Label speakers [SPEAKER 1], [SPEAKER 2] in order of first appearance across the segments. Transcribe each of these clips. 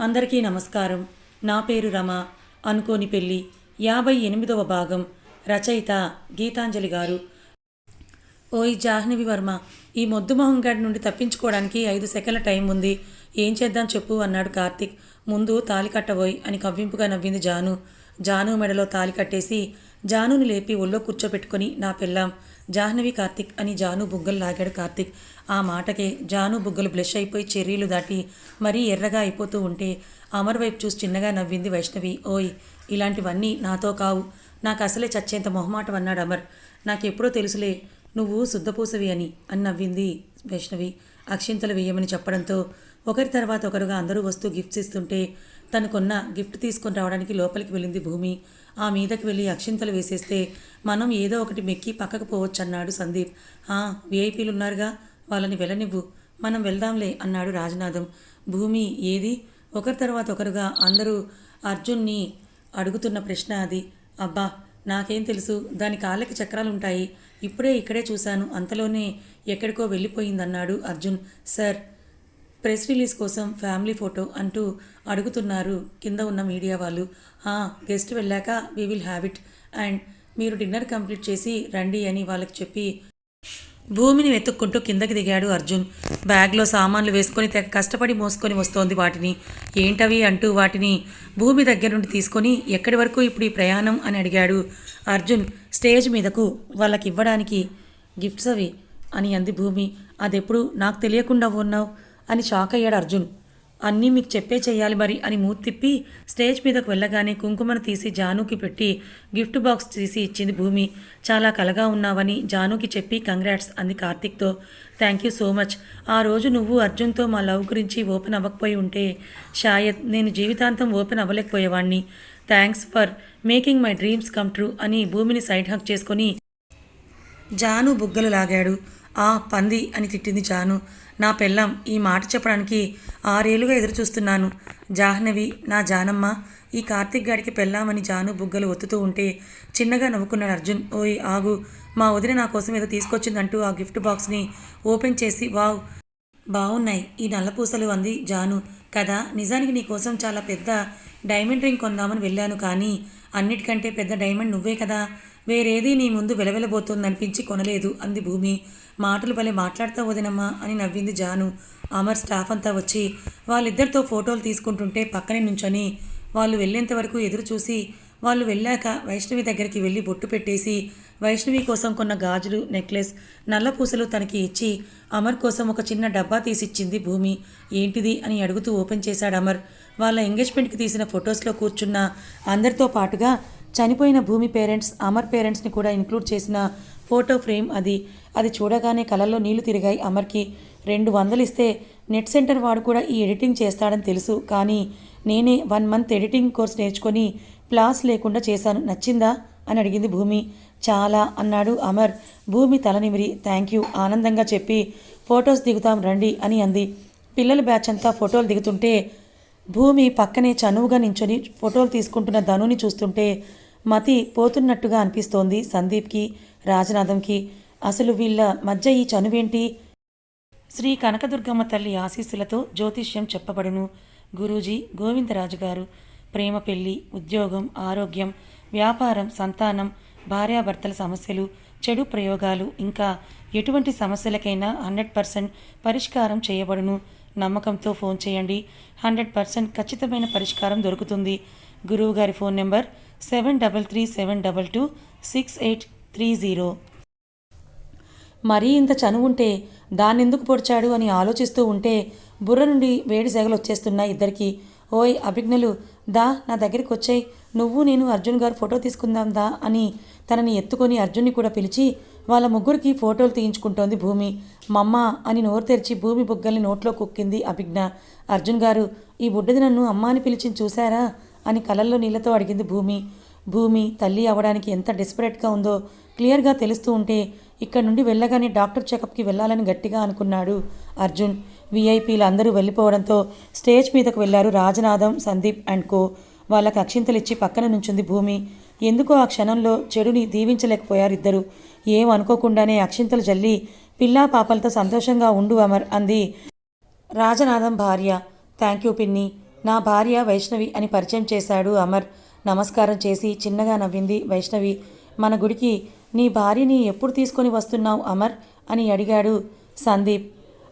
[SPEAKER 1] అందరికీ నమస్కారం. నా పేరు రమ. అనుకోని పెళ్ళి యాభై ఎనిమిదవ భాగం రచయిత గీతాంజలి గారు. ఓయ్ జాహ్నవి వర్మ ఈ మొద్దు మొహంగాడి నుండి తప్పించుకోవడానికి ఐదు సెకండ్ల టైం ఉంది. ఏం చేద్దాం చెప్పు అన్నాడు కార్తిక్. ముందు తాలి కట్టబోయ్ అని కవ్వింపుగా నవ్వింది జాను. జాను మెడలో తాలి కట్టేసి జానుని లేపి ఒళ్ళో కూర్చోపెట్టుకొని నా పెళ్ళాం. జాహ్నవి కార్తిక్ అని జాను బుగ్గలు లాగాడు కార్తిక్. ఆ మాటకే జాను బుగ్గలు బ్లష్ అయిపోయి చెర్రీలు దాటి మరీ ఎర్రగా అయిపోతూ ఉంటే అమర్ వైపు చూసి చిన్నగా నవ్వింది వైష్ణవి. ఓయ్ ఇలాంటివన్నీ నాతో కావు. నాకు అసలే చచ్చేంత మొహమాటం అన్నాడు అమర్. నాకెప్పుడో తెలుసులే నువ్వు శుద్ధపూసవి అని అని నవ్వింది వైష్ణవి. అక్షింతలు వేయమని చెప్పడంతో ఒకరి తర్వాత ఒకరుగా అందరూ వస్తూ గిఫ్ట్స్ ఇస్తుంటే తనకున్న గిఫ్ట్ తీసుకొని రావడానికి లోపలికి వెళ్ళింది భూమి. ఆ మీదకి వెళ్ళి అక్షింతలు వేసేస్తే మనం ఏదో ఒకటి మెక్కి పక్కకు పోవచ్చు అన్నాడు సందీప్. "ఆ, విఐపీలు ఉన్నారుగా వాళ్ళని వెళ్ళనివ్వు. మనం వెళ్దాంలే అన్నాడు రాజనాథం. భూమి ఏది? ఒకరి తర్వాత ఒకరుగా అందరూ అర్జున్ని అడుగుతున్న ప్రశ్న అది. అబ్బా నాకేం తెలుసు దాని కాళ్ళకి చక్రాలుంటాయి. ఇప్పుడే ఇక్కడే చూశాను అంతలోనే ఎక్కడికో వెళ్ళిపోయిందన్నాడు అర్జున్. సార్ ప్రెస్ రిలీజ్ కోసం ఫ్యామిలీ ఫోటో అంటూ అడుగుతున్నారు కింద ఉన్న మీడియా వాళ్ళు. "ఆ, గెస్ట్ వెళ్ళాక we will have it. And మీరు డిన్నర్ కంప్లీట్ చేసి రండి అని వాళ్ళకి చెప్పి భూమిని వెతుక్కుంటూ కిందకి దిగాడు అర్జున్. బ్యాగ్లో సామాన్లు వేసుకొని తెగ కష్టపడి మోసుకొని వస్తోంది వాటిని. ఏంటవి? అంటూ వాటిని భూమి దగ్గర నుండి తీసుకొని ఎక్కడి వరకు ఇప్పుడు ఈ ప్రయాణం? అని అడిగాడు అర్జున్. స్టేజ్ మీదకు వాళ్ళకి ఇవ్వడానికి గిఫ్ట్స్ అవి అని అంది భూమి. అదెప్పుడు? నాకు తెలియకుండా ఉన్నావు అని షాక్ అయ్యాడు అర్జున్. అన్నీ మీకు చెప్పే చెయ్యాలి మరి అని మూతి తిప్పి స్టేజ్ మీదకు వెళ్ళగానే కుంకుమను తీసి జానుకి పెట్టి గిఫ్ట్ బాక్స్ తీసి ఇచ్చింది భూమి. చాలా కలగా ఉన్నావని జానుకి చెప్పి కంగ్రాట్స్ అంది కార్తిక్తో. Thank you so much. ఆ రోజు నువ్వు అర్జున్తో మా లవ్ గురించి ఓపెన్ అవ్వకపోయి ఉంటే షాయద్ నేను జీవితాంతం open అవ్వలేకపోయేవాణ్ణి. Thanks for making my dreams come true అని భూమిని సైడ్ హక్ చేసుకొని జాను బుగ్గలు లాగాడు. ఆ పంది అని తిట్టింది జాను. నా పెళ్ళం ఈ మాట చెప్పడానికి ఆరేళ్ళుగా ఎదురు చూస్తున్నాను జాహ్నవి నా జానమ్మ ఈ కార్తీక్ గాడికి పెళ్ళామని జాను బుగ్గలు ఒత్తుతూ ఉంటే చిన్నగా నవ్వుకున్నాడు అర్జున్. ఓయ్ ఆగు. మా వదిన నా కోసం ఏదో తీసుకొచ్చిందంటూ ఆ గిఫ్ట్ బాక్స్ని ఓపెన్ చేసి వావ్. బాగున్నాయి ఈ నల్లపూసలు అంది జాను. కదా నిజానికి నీ కోసం చాలా పెద్ద డైమండ్ రింగ్ కొందామని వెళ్ళాను కానీ అన్నిటికంటే పెద్ద డైమండ్ నువ్వే కదా. వేరేది నీ ముందు వెలవెలబోతోందనిపించి కొనలేదు అంది భూమి. మాటలు భలే మాట్లాడతా వదినమ్మా అని నవ్వింది జాను. అమర్ స్టాఫ్ అంతా వచ్చి వాళ్ళిద్దరితో ఫోటోలు తీసుకుంటుంటే పక్కనే నుంచొని వాళ్ళు వెళ్ళేంత వరకు ఎదురు చూసి వాళ్ళు వెళ్ళాక వైష్ణవి దగ్గరికి వెళ్ళి బొట్టు పెట్టేసి వైష్ణవి కోసం కొన్న గాజులు నెక్లెస్ నల్ల పూసలు తనకి ఇచ్చి అమర్ కోసం ఒక చిన్న డబ్బా తీసిచ్చింది భూమి. ఏంటిది అని అడుగుతూ ఓపెన్ చేశాడు అమర్. వాళ్ళ ఎంగేజ్మెంట్కి తీసిన ఫొటోస్లో కూర్చున్న అందరితో పాటుగా చనిపోయిన భూమి పేరెంట్స్ అమర్ పేరెంట్స్ని కూడా ఇంక్లూడ్ చేసిన ఫోటో ఫ్రేమ్ అది. అది చూడగానే కళ్ళల్లో నీళ్ళు తిరిగాయి అమర్కి. రెండు వందలు ఇస్తే నెట్ సెంటర్ వాడు కూడా ఈ ఎడిటింగ్ చేస్తాడని తెలుసు. కానీ నేనే వన్ మంత్ ఎడిటింగ్ కోర్స్ నేర్చుకొని ప్లాస్ లేకుండా చేశాను. నచ్చిందా? అని అడిగింది భూమి. చాలా అన్నాడు అమర్. భూమి తలనిమిరి థ్యాంక్ యూ. ఆనందంగా చెప్పి ఫొటోస్ దిగుతాం రండి అని అంది. పిల్లల బ్యాచ్ అంతా ఫోటోలు దిగుతుంటే భూమి పక్కనే చనువుగా నించొని ఫోటోలు తీసుకుంటున్న ధనుని చూస్తుంటే మతి పోతున్నట్టుగా అనిపిస్తోంది సందీప్కి రాజనాథంకి. అసలు వీళ్ళ మధ్య ఈ చనువేంటి? శ్రీ కనకదుర్గమ్మ తల్లి ఆశీస్సులతో జ్యోతిష్యం చెప్పబడును. గురూజీ గోవిందరాజు గారు. ప్రేమ పెళ్ళి ఉద్యోగం ఆరోగ్యం వ్యాపారం సంతానం భార్యాభర్తల సమస్యలు చెడు ప్రయోగాలు ఇంకా ఎటువంటి సమస్యలకైనా హండ్రెడ్ పర్సెంట్ పరిష్కారం చేయబడును. నమ్మకంతో ఫోన్ చేయండి. హండ్రెడ్ పర్సెంట్ ఖచ్చితమైన పరిష్కారం దొరుకుతుంది. గురువు గారి phone number seven double three seven double two six eight three zero. మరీ ఇంత చనువుంటే దాన్నెందుకు పొడిచాడు అని ఆలోచిస్తూ ఉంటే బుర్ర నుండి వేడి సెగలు వచ్చేస్తున్నాయి ఇద్దరికి ఓయ్ అభిజ్ఞలు దా నా దగ్గరికి వచ్చాయి. నువ్వు నేను అర్జున్ గారు ఫోటో తీసుకుందాం దా అని తనని ఎత్తుకొని అర్జున్ని కూడా పిలిచి వాళ్ళ ముగ్గురికి ఫోటోలు తీయించుకుంటోంది భూమి. మమ్మ అని నోరు తెరిచి భూమి బుగ్గల్ని నోట్లో కుక్కింది అభిజ్ఞ. అర్జున్ గారు ఈ బుడ్డది నన్ను అమ్మ అని పిలిచి చూశారా? అని కలల్లో నీళ్ళతో అడిగింది భూమి. భూమి తల్లి అవ్వడానికి ఎంత డెస్పరేట్గా ఉందో క్లియర్గా తెలుస్తూ ఉంటే ఇక్కడ నుండి వెళ్ళగానే డాక్టర్ చెకప్కి వెళ్ళాలని గట్టిగా అనుకున్నాడు అర్జున్. వీఐపీలు అందరూ వెళ్ళిపోవడంతో స్టేజ్ మీదకు వెళ్ళారు రాజనాథం సందీప్ అండ్ కో. వాళ్ళకి అక్షింతలిచ్చి పక్కన నుంచుంది భూమి. ఎందుకో ఆ క్షణంలో చెడుని దీవించలేకపోయారు ఇద్దరు. ఏం అనుకోకుండానే అక్షింతలు జల్లి పిల్లా పాపలతో సంతోషంగా ఉండు అమర్ అంది. రాజనాథం భార్య థ్యాంక్ యూ పిన్ని నా భార్య వైష్ణవి అని పరిచయం చేశాడు అమర్. నమస్కారం చేసి చిన్నగా నవ్వింది వైష్ణవి. మన గుడికి నీ భార్యని ఎప్పుడు తీసుకొని వస్తున్నావు అమర్? అని అడిగాడు సందీప్.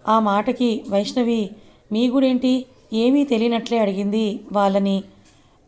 [SPEAKER 1] ఆ మాటకి వైష్ణవి మీ గుడేంటి? ఏమీ తెలియనట్లే అడిగింది వాళ్ళని.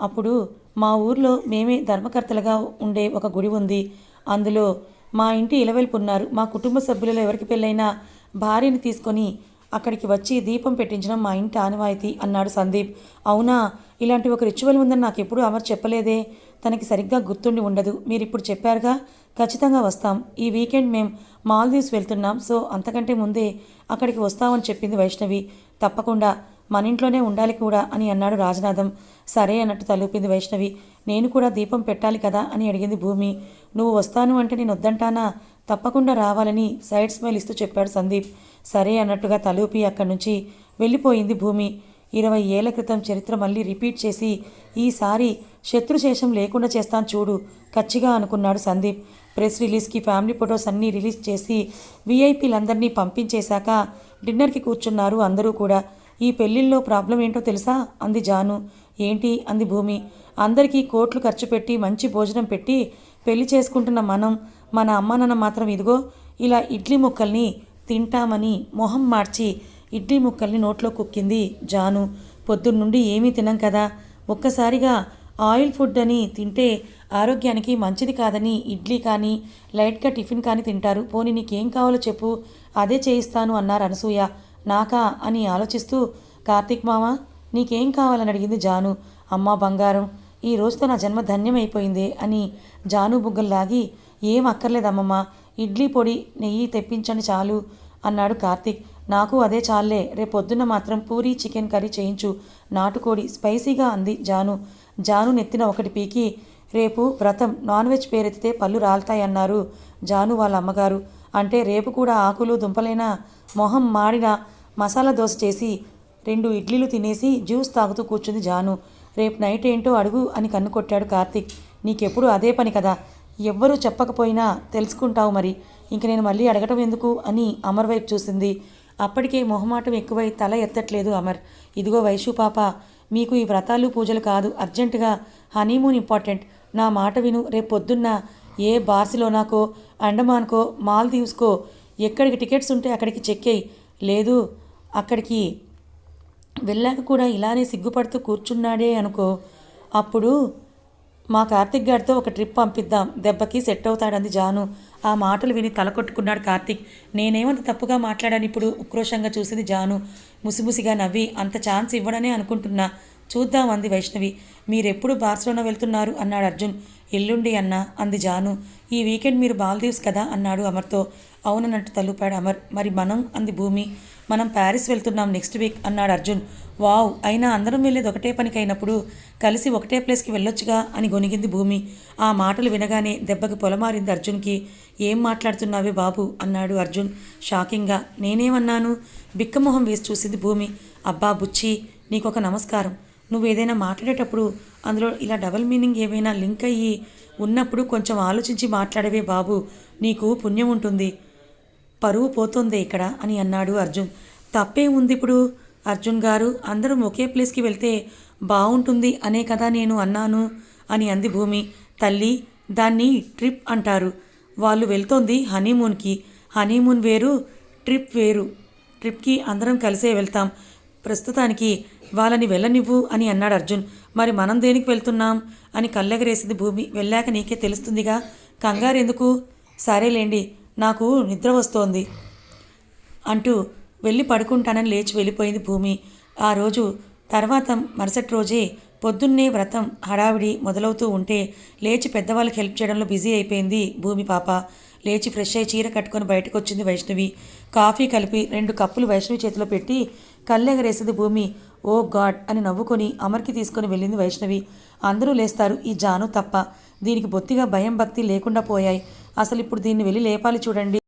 [SPEAKER 1] అప్పుడు మా ఊర్లో మేమే ధర్మకర్తలుగా ఉండే ఒక గుడి ఉంది. అందులో మా ఇంటి ఇలవెల్పు ఉన్నారు మా కుటుంబ సభ్యులలో ఎవరికి పెళ్ళైనా భార్యని తీసుకొని అక్కడికి వచ్చి దీపం పెట్టించడం మా ఇంటి ఆనవాయితీ అన్నాడు సందీప్. అవునా? ఇలాంటి ఒక రిచువల్ ఉందని నాకు ఎప్పుడూ అమర్ చెప్పలేదే. తనకి సరిగ్గా గుర్తుండి ఉండదు. మీరు ఇప్పుడు చెప్పారుగా? ఖచ్చితంగా వస్తాం. ఈ వీకెండ్ మేము మాల్దీవ్స్ వెళ్తున్నాం. సో అంతకంటే ముందే అక్కడికి వస్తామని చెప్పింది వైష్ణవి. తప్పకుండా. మన ఇంట్లోనే ఉండాలి కూడా అని అన్నాడు రాజనాథం. సరే అన్నట్టు తలూపింది వైష్ణవి. నేను కూడా దీపం పెట్టాలి కదా అని అడిగింది భూమి. నువ్వు వస్తాను అంటే నేను వద్దంటానా? తప్పకుండా రావాలని సైడ్ స్మైల్ ఇస్తూ చెప్పాడు సందీప్. సరే అన్నట్టుగా తలూపి అక్కడి నుంచి వెళ్ళిపోయింది భూమి. ఇరవై ఏళ్ళ క్రితం చరిత్ర మళ్ళీ రిపీట్ చేసి ఈసారి శత్రుశేషం లేకుండా చేస్తాను చూడు కచ్చిగా అనుకున్నాడు సందీప్. ప్రెస్ రిలీజ్కి ఫ్యామిలీ ఫొటోస్ అన్నీ రిలీజ్ చేసి వీఐపీలందరినీ పంపించేశాక డిన్నర్కి కూర్చున్నారు అందరూ కూడా. ఈ పెళ్ళిళ్ళలో ప్రాబ్లం ఏంటో తెలుసా? అంది జాను. ఏంటి? అంది భూమి. అందరికీ కోట్లు ఖర్చు పెట్టి మంచి భోజనం పెట్టి పెళ్ళి చేసుకుంటున్న మనం మన అమ్మ నాన్న మాత్రం ఇదిగో ఇలా ఇడ్లీ ముక్కల్ని తింటామని మొహం మార్చి ఇడ్లీ ముక్కల్ని నోట్లో కుక్కింది జాను. పొద్దున్నుండి ఏమీ తినం కదా. ఒక్కసారిగా ఆయిల్ ఫుడ్ అని తింటే ఆరోగ్యానికి మంచిది కాదని ఇడ్లీ కానీ లైట్గా టిఫిన్ కానీ తింటారు. పోనీ నీకేం కావాలో చెప్పు. అదే చేయిస్తాను అన్నారు అనసూయ. నాకా? అని ఆలోచిస్తూ కార్తీక్ మామ నీకేం కావాలని అడిగింది జాను. అమ్మా బంగారం ఈ రోజుతో నా జన్మ ధన్యమైపోయింది అని జాను బుగ్గల్లాగి ఏం అక్కర్లేదమ్మమ్మ ఇడ్లీ పొడి నెయ్యి తెప్పించండి చాలు అన్నాడు కార్తీక్. నాకు అదే చాలే రేపొద్దున్న మాత్రం పూరి చికెన్ కర్రీ చేయించు నాటుకోడి స్పైసీగా అంది జాను. జాను నెత్తిన ఒకటి పీకి రేపు వ్రతం నాన్ వెజ్ పేరెత్తితే పళ్ళు రాలుతాయన్నారు జాను వాళ్ళ అమ్మగారు అంటే రేపు కూడా ఆకులు దుంపలైనా మొహం మాడిన మసాలా దోశ చేసి రెండు ఇడ్లీలు తినేసి జ్యూస్ తాగుతూ కూర్చుంది జాను. రేపు నైట్ ఏంటో అడుగు అని కన్ను కొట్టాడు కార్తీక్. నీకెప్పుడు అదే పని కదా? ఎవ్వరూ చెప్పకపోయినా తెలుసుకుంటావు మరి. ఇంక నేను మళ్ళీ అడగటం ఎందుకు అని అమర్ వైపు చూసింది. అప్పటికే మొహమాటం ఎక్కువై తల ఎత్తట్లేదు అమర్. ఇదిగో వైషు పాప మీకు ఈ వ్రతాలు పూజలు కాదు అర్జెంటుగా హనీమూన్ ఇంపార్టెంట్. నా మాట విను రేపు పొద్దున్న ఏ బార్సిలోనాకో అండమాన్కో మాల్దీవ్స్కో ఎక్కడికి టికెట్స్ ఉంటే అక్కడికి చెక్కేయి లేదు అక్కడికి వెళ్ళాక కూడా ఇలానే సిగ్గుపడుతూ కూర్చున్నాడే అనుకో అప్పుడు మా కార్తిక్ గారితో ఒక ట్రిప్ పంపిద్దాం. దెబ్బకి సెట్ అవుతాడంది జాను. ఆ మాటలు విని తల కొట్టుకున్నాడు కార్తిక్. నేనేమంత తప్పుగా మాట్లాడాను ఇప్పుడు? ఉక్రోషంగా చూసింది జాను. ముసిముసిగా నవ్వి అంత ఛాన్స్ ఇవ్వడనే అనుకుంటున్నా. చూద్దాం అంది వైష్ణవి. మీరెప్పుడు బార్సిలోనా వెళ్తున్నారు? అన్నాడు అర్జున్. ఎల్లుండి అన్న అంది జాను. ఈ వీకెండ్ మీరు బాల్దీవ్స్ కదా? అన్నాడు అమర్తో. అవునన్నట్టు తలుపాడు అమర్. మరి మనం? అంది భూమి. మనం ప్యారిస్ వెళ్తున్నాం నెక్స్ట్ వీక్ అన్నాడు అర్జున్. వావ్ అయినా అందరం వెళ్ళేది ఒకటే పనికి అయినప్పుడు కలిసి ఒకటే ప్లేస్కి వెళ్ళొచ్చుగా అని గొనిగింది భూమి. ఆ మాటలు వినగానే దెబ్బకి పొలమారింది అర్జున్కి. ఏం మాట్లాడుతున్నావే బాబు? అన్నాడు అర్జున్ షాకింగ్గా. నేనేమన్నాను? బిక్కమొహం వేసి చూసింది భూమి. అబ్బా బుచ్చి నీకొక నమస్కారం. నువ్వు ఏదైనా మాట్లాడేటప్పుడు అందులో ఇలా డబల్ మీనింగ్ ఏమైనా లింక్ అయ్యి ఉన్నప్పుడు కొంచెం ఆలోచించి మాట్లాడవే బాబు. నీకు పుణ్యం ఉంటుంది. పరువు పోతుంది ఇక్కడ అని అన్నాడు అర్జున్. తప్పే ఉంది ఇప్పుడు. అర్జున్ గారు అందరం ఒకే ప్లేస్కి వెళ్తే బాగుంటుంది అనే కదా నేను అన్నాను అని అంది భూమి. తల్లి దాన్ని ట్రిప్ అంటారు. వాళ్ళు వెళ్తోంది హనీమూన్కి. హనీమూన్ వేరు ట్రిప్ వేరు. ట్రిప్కి అందరం కలిసే వెళ్తాం. ప్రస్తుతానికి వాళ్ళని వెళ్ళనివ్వు అని అన్నాడు అర్జున్. మరి మనం దేనికి వెళ్తున్నాం అని కళ్ళెగరేసింది భూమి. వెళ్ళాక నీకే తెలుస్తుందిగా. కంగారు ఎందుకు సరేలేండి. నాకు నిద్ర వస్తోంది అంటూ వెళ్ళి పడుకుంటానని లేచి వెళ్ళిపోయింది భూమి. ఆ రోజు తర్వాత మరుసటి రోజే పొద్దున్నే వ్రతం హడావిడి మొదలవుతూ ఉంటే లేచి పెద్దవాళ్ళకి హెల్ప్ చేయడంలో బిజీ అయిపోయింది భూమి పాప. లేచి ఫ్రెష్ అయ్యి చీర కట్టుకొని బయటకు వచ్చింది వైష్ణవి. కాఫీ కలిపి రెండు కప్పులు వైష్ణవి చేతిలో పెట్టి కళ్ళెగరేసింది భూమి. ఓ గాడ్ అని నవ్వుకొని అమర్కి తీసుకొని వెళ్ళింది వైష్ణవి. అందరూ లేస్తారు ఈ జాను తప్ప. దీనికి బొత్తిగా భయం భక్తి లేకుండా పోయాయి. అసలు ఇప్పుడు దీన్ని వెళ్ళి లేపాలి చూడండి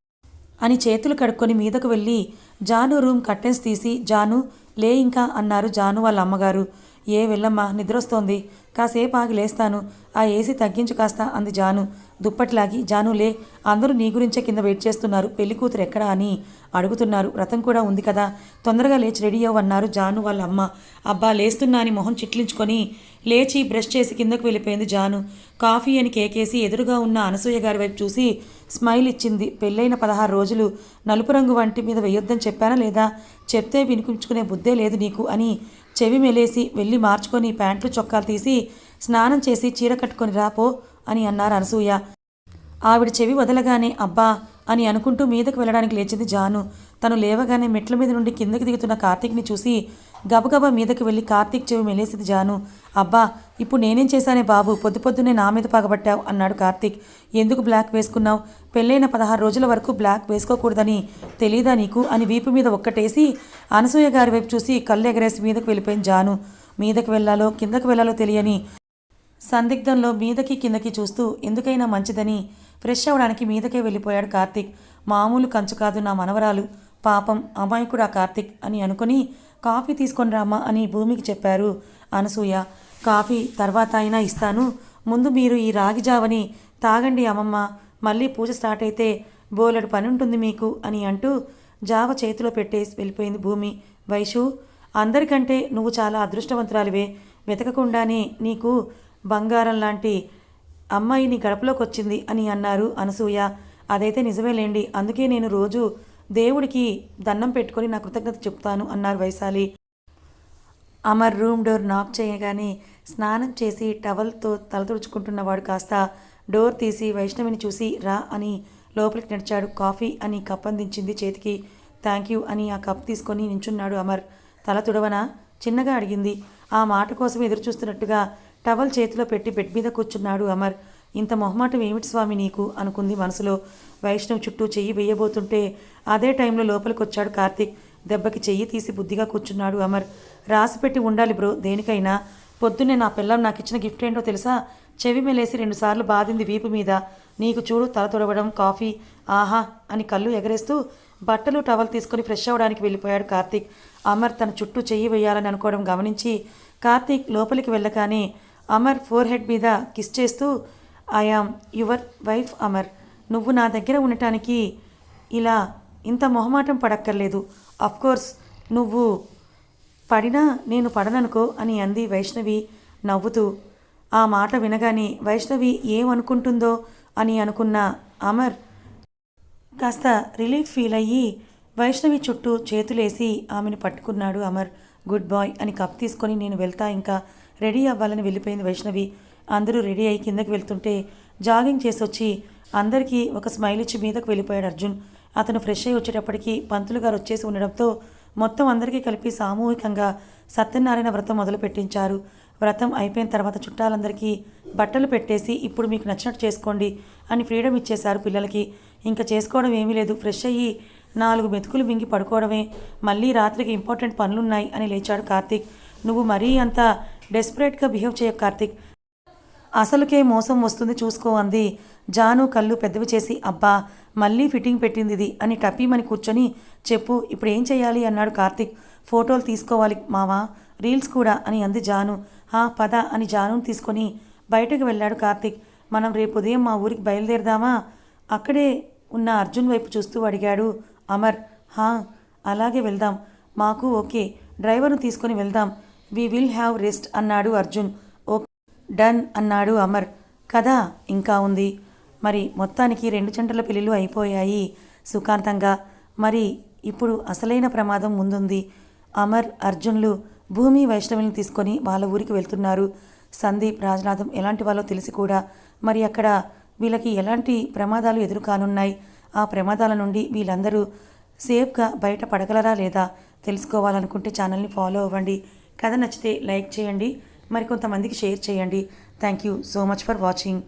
[SPEAKER 1] అని చేతులు కడుక్కొని మీదకు వెళ్ళి జాను రూమ్ కర్టెన్స్ తీసి జాను లే ఇంకా అన్నారు జాను వాళ్ళ అమ్మగారు. ఏ వెళ్ళమ్మా నిద్రొస్తోంది. కాసేపు ఆగి లేస్తాను. ఆ ఏసీ తగ్గించు కాస్త అంది జాను. దుప్పటిలాగి జాను లే అందరూ నీ గురించే కింద వెయిట్ చేస్తున్నారు. పెళ్ళి కూతురు ఎక్కడా అని అడుగుతున్నారు. రథం కూడా ఉంది కదా. తొందరగా లేచి రెడీ అవ్వన్నారు జాను వాళ్ళ అమ్మ. అబ్బా లేస్తున్నా అని మొహం చిట్లించుకొని లేచి బ్రష్ చేసి కిందకు వెళ్ళిపోయింది జాను. కాఫీ అని కేకేసి ఎదురుగా ఉన్న అనసూయ గారి వైపు చూసి స్మైల్ ఇచ్చింది. పెళ్ళైన పదహారు రోజులు నలుపు రంగు వంటి మీద వేయొద్దని చెప్పానా లేదా? చెప్తే వినిపించుకునే బుద్ధే లేదు నీకు అని చెవి మెలేసి వెళ్ళి మార్చుకొని ప్యాంట్లు చొక్కాలు తీసి స్నానం చేసి చీర కట్టుకొని రాపో అని అన్నారు అనసూయ. ఆవిడ చెవి వదలగానే అబ్బా అని అనుకుంటూ మీదకు వెళ్ళడానికి లేచింది జాను. తను లేవగానే మెట్ల మీద నుండి కిందకి దిగుతున్న కార్తీక్ని చూసి గబగబా మీదకి వెళ్ళి కార్తీక్ చెవి మెలేసింది జాను. అబ్బా ఇప్పుడు నేనేం చేశానే బాబు? పొద్దు పొద్దునే నా మీద పగబట్టావు అన్నాడు కార్తీక్. ఎందుకు బ్లాక్ వేసుకున్నావు? పెళ్ళైన పదహారు రోజుల వరకు బ్లాక్ వేసుకోకూడదని తెలీదా నీకు? అని వీపు మీద ఒక్కటేసి అనసూయ గారి వైపు చూసి కళ్ళు ఎగరేసి మీదకు వెళ్ళిపోయింది జాను. మీదకు వెళ్ళాలో కిందకు వెళ్ళాలో తెలియని సందిగ్ధంలో మీదకి కిందకి చూస్తూ ఎందుకైనా మంచిదని ఫ్రెష్ అవ్వడానికి మీదకే వెళ్ళిపోయాడు కార్తీక్. మామూలు కంచు కాదు నా మనవరాలు. పాపం అమాయకుడు ఆ కార్తీక్ అని అనుకుని కాఫీ తీసుకొని రామా అని భూమికి చెప్పారు అనసూయ. కాఫీ తర్వాత అయినా ఇస్తాను. ముందు మీరు ఈ రాగి జావని తాగండి అమ్మమ్మ. మళ్ళీ పూజ స్టార్ట్ అయితే బోలెడు పని ఉంటుంది మీకు అని అంటూ జావ చేతిలో పెట్టేసి వెళ్ళిపోయింది భూమి. వైషు అందరికంటే నువ్వు చాలా అదృష్టవంతురాలివే. వెతకకుండానే నీకు బంగారం లాంటి అమ్మాయిని గడపలోకి వచ్చింది అని అన్నారు అనసూయ. అదైతే నిజమేలేండి అందుకే నేను రోజు దేవుడికి దండం పెట్టుకొని నా కృతజ్ఞత చెప్తాను అన్నారు Vaishali. Amar room door knock చేయగానే స్నానం చేసి టవల్తో తల తుడుచుకుంటున్నవాడు కాస్త డోర్ తీసి వైష్ణవిని చూసి రా అని లోపలికి నడిచాడు. కాఫీ అని కప్ అందించింది చేతికి. థ్యాంక్ యూ అని ఆ కప్ తీసుకొని నించున్నాడు అమర్. తల తుడవనా? చిన్నగా అడిగింది. ఆ మాట కోసం ఎదురుచూస్తున్నట్టుగా టవల్ చేతిలో పెట్టి బెడ్ మీద కూర్చున్నాడు అమర్. ఇంత మొహమాటం ఏమిటి స్వామి నీకు? అనుకుంది మనసులో. వైష్ణవ్ చుట్టూ చెయ్యి వేయబోతుంటే అదే టైంలో లోపలికి వచ్చాడు కార్తీక్. దెబ్బకి చెయ్యి తీసి బుద్ధిగా కూర్చున్నాడు అమర్. రాసిపెట్టి ఉండాలి బ్రో దేనికైనా. పొద్దున్నే నా పిల్లం నాకు ఇచ్చిన గిఫ్ట్ ఏంటో తెలుసా? చెవి మెలేసి రెండుసార్లు బాధింది వీపు మీద. నీకు చూడు తల తొడవడం కాఫీ ఆహా అని కళ్ళు ఎగరేస్తూ బట్టలు టవల్ తీసుకొని ఫ్రెష్ అవ్వడానికి వెళ్ళిపోయాడు కార్తీక్. అమర్ తన చుట్టూ చెయ్యి వేయాలని అనుకోవడం గమనించి కార్తీక్ లోపలికి వెళ్ళగానే అమర్ ఫోర్ హెడ్ మీద కిస్ చేస్తూ I am your wife Amar. నువ్వు నా దగ్గర ఉండటానికి ఇలా ఇంత మొహమాటం పడక్కర్లేదు. అఫ్కోర్స్ నువ్వు పడినా నేను పడననుకో అని అంది వైష్ణవి నవ్వుతూ. ఆ మాట వినగానే వైష్ణవి ఏమనుకుంటుందో అని అనుకున్న అమర్ కాస్త రిలీఫ్ ఫీల్ అయ్యి వైష్ణవి చుట్టూ చేతులేసి ఆమెను పట్టుకున్నాడు అమర్. గుడ్ బాయ్ అని కప్ తీసుకొని నేను వెళ్తా ఇంకా రెడీ అవ్వాలని వెళ్ళిపోయింది వైష్ణవి. అందరూ రెడీ అయి కిందకి వెళ్తుంటే జాగింగ్ చేసి వచ్చి అందరికీ ఒక స్మైల్ ఇచ్చి మీదకు వెళ్ళిపోయాడు అర్జున్. అతను ఫ్రెష్ అయ్యి వచ్చేటప్పటికి పంతులు గారు వచ్చేసి ఉండడంతో మొత్తం అందరికీ కలిపి సామూహికంగా సత్యనారాయణ వ్రతం మొదలు పెట్టించారు వ్రతం అయిపోయిన తర్వాత చుట్టాలందరికీ బట్టలు పెట్టేసి ఇప్పుడు మీకు నచ్చినట్టు చేసుకోండి అని ఫ్రీడమ్ ఇచ్చేశారు పిల్లలకి. ఇంకా చేసుకోవడం ఏమీ లేదు. ఫ్రెష్ అయ్యి నాలుగు మెతుకులు మింగి పడుకోవడమే. మళ్ళీ రాత్రికి ఇంపార్టెంట్ పనులున్నాయి అని లేచాడు కార్తీక్. నువ్వు మరీ అంత డెస్పరేట్గా బిహేవ్ చేయ కార్తీక్. అసలుకే మోసం వస్తుంది చూసుకో అంది. జాను కళ్ళు పెద్దవి చేసి అబ్బా మళ్ళీ ఫిట్టింగ్ పెట్టింది ఇది అని టపీమని కూర్చొని చెప్పు ఇప్పుడు ఏం చేయాలి అన్నాడు కార్తిక్. ఫోటోలు తీసుకోవాలి మావా రీల్స్ కూడా అని అంది జాను. హా పద అని జానుని తీసుకొని బయటకు వెళ్ళాడు కార్తిక్. మనం రేపు ఉదయం మా ఊరికి బయలుదేరదామా? అక్కడే ఉన్న అర్జున్ వైపు చూస్తూ అడిగాడు అమర్. హా అలాగే వెళ్దాం. మాకు ఓకే డ్రైవర్ను తీసుకొని వెళ్దాం. వి విల్ హ్యావ్ రెస్ట్ అన్నాడు అర్జున్. ఓ డన్ అన్నాడు అమర్. కదా ఇంకా ఉంది. మరి మొత్తానికి రెండు జంటల పెళ్ళిళ్ళు అయిపోయాయి సుఖాంతంగా. మరి ఇప్పుడు అసలైన ప్రమాదం ముందుంది. అమర్ అర్జున్లు భూమి వైష్ణవిని తీసుకొని వాళ్ళ ఊరికి వెళ్తున్నారు. సందీప్ రాజనాథం ఎలాంటి వాళ్ళో తెలిసి కూడా మరి అక్కడ వీళ్ళకి ఎలాంటి ప్రమాదాలు ఎదురు కానున్నాయి ఆ ప్రమాదాల నుండి వీళ్ళందరూ సేఫ్గా బయట పడగలరా లేదా తెలుసుకోవాలనుకుంటే ఛానల్ని ఫాలో అవ్వండి. కథ నచ్చితే లైక్ చేయండి. మరికొంతమందికి షేర్ చేయండి. Thank you so much for watching.